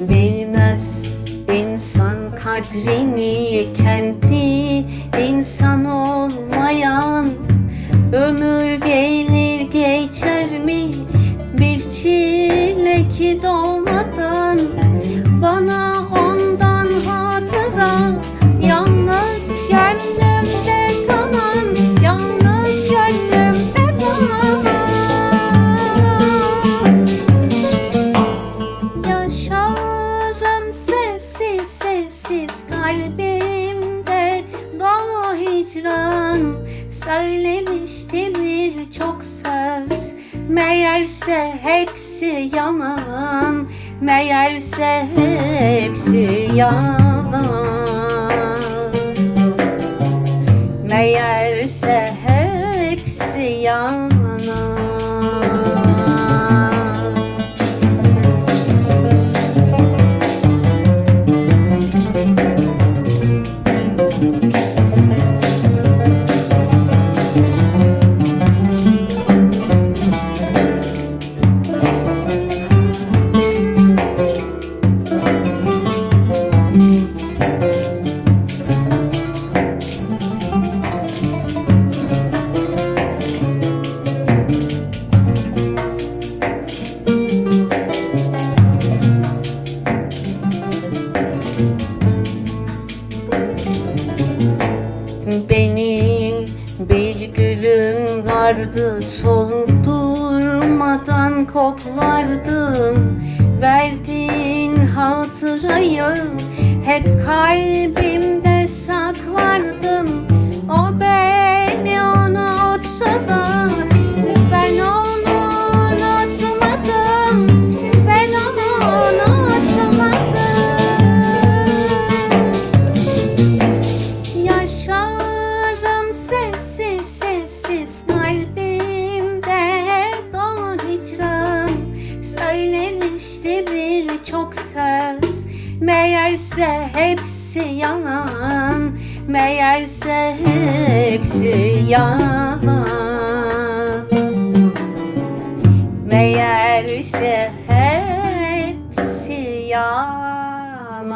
Bilmez insan kadrini kendi insan olmayan. Ömür gelir geçer mi? Bir çile ki doğmadan. Bana ondan hatıra sessiz kalbimde dolu hicran. Söylemişti birçok söz. Meğerse hepsi yalan. Meğerse hepsi yalan Benim bir gülüm vardı soldurmadan koklardım Verdiğin hatırayı hep kalbimde saklardım O beni birçok söz. Meğerse hepsi yalan. Meğerse hepsi yalan. Meğerse hepsi yalan